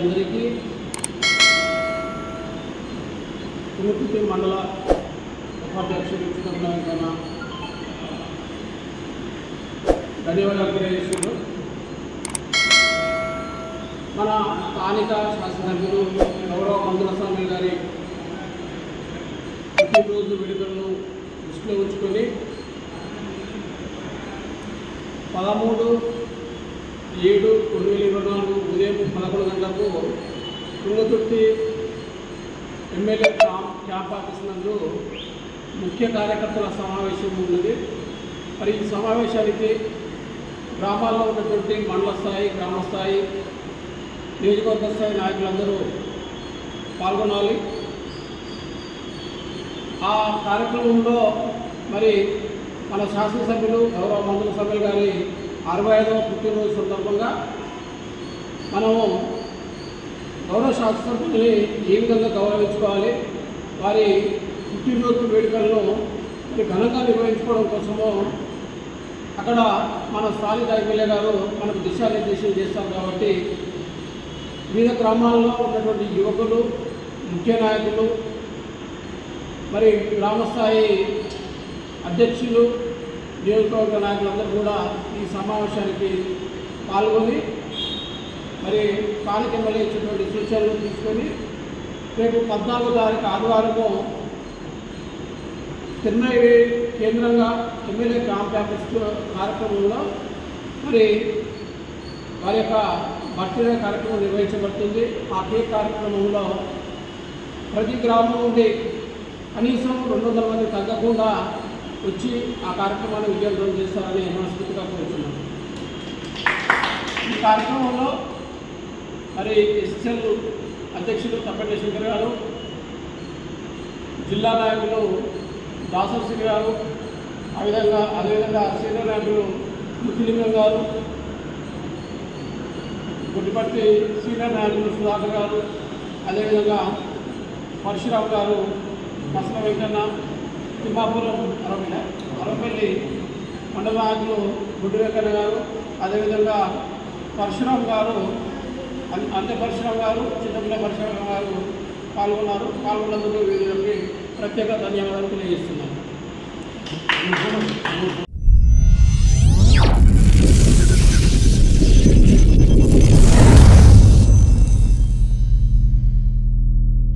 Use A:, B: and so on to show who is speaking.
A: అందరికీ తిరుపతి మండల ఉపాధ్యక్షులు ఇచ్చినందున ధన్యవాదాలు తెలియజేస్తున్నారు మన స్థానిక శాసనసభ్యులు గౌరవ మందుల స్వామి గారి ప్రతిరోజు విడుదలను దృష్టిలో ఉంచుకొని పదమూడు ఏడు రెండు వేల ఇరవై నాలుగు ఉదయం పదకొండు గంటలకు Tungaturthi MLA camp camp office నందు ముఖ్య కార్యకర్తల సమావేశం ఉన్నది. మరి ఈ సమావేశానికి గ్రామాల్లో ఉన్నటువంటి మండల స్థాయి గ్రామ స్థాయి నియోజకవర్గ స్థాయి నాయకులందరూ పాల్గొనాలి. ఆ కార్యక్రమంలో మరి మన శాసనసభ్యులు గౌరవ మంత్రుల సభ్యులు గారి అరవై ఐదవ పుట్టినరోజు సందర్భంగా మనము గౌరవ శాస్త్రజ్ఞుల్ని ఏ విధంగా గౌరవించుకోవాలి? వారి పుట్టినరోజు వేడుకలను మరి ఘనంగా నిర్వహించుకోవడం కోసము అక్కడ మన స్థానిక ఎమ్మెల్యే గారు మనకు దిశానిర్దేశం చేస్తారు కాబట్టి వివిధ గ్రామాల్లో ఉన్నటువంటి యువకులు ముఖ్య నాయకులు మరి గ్రామస్థాయి అధ్యక్షులు నియోజకవర్గ నాయకులందరూ కూడా ఈ సమావేశానికి పాల్గొని మరి స్థానిక ఎమ్మెల్యే ఇచ్చినటువంటి సూచనలు తీసుకొని రేపు పద్నాలుగో తారీఖు ఆదివారము తిరుమల కేంద్రంగా ఎమ్మెల్యే క్యాంప్ ఆఫీస్ కార్యక్రమంలో మరి వారి యొక్క బర్త్డే కార్యక్రమం నిర్వహించబడుతుంది. ఆ కేక్ కార్యక్రమంలో ప్రతి గ్రామం నుండి కనీసం రెండు వందల మంది తగ్గకుండా వచ్చి ఆ కార్యక్రమాన్ని విజయవంతం చేస్తారని మనస్ఫూర్తిగా కోరుతున్నాను ఈ కార్యక్రమంలో మరి ఎస్ఎల్ అధ్యక్షులు తప్పటి శంకర్ గారు జిల్లా నాయకులు దాసర్ సింగ్ గారు ఆ విధంగా అదేవిధంగా సీనియర్ నాయకులు ముఖ్యలింగం గారు గుడ్డిపట్టి సీనియర్ నాయకులు సుధాకర్ గారు అదేవిధంగా పరశురావు గారు మసల వెంకన్న తిమ్మాపురం అరవై అరవపల్లి మండల నాయకులు గుడ్డి వెంకన్న గారు అదేవిధంగా పరశురావు గారు అంత పరిశ్రమ గారు చిన్నపిల్ల పరిశ్రమ గారు పాల్గొన్నారు. పాల్గొన్నందుకు వీళ్ళకి ప్రత్యేక ధన్యవాదాలు తెలియజేస్తున్నాను.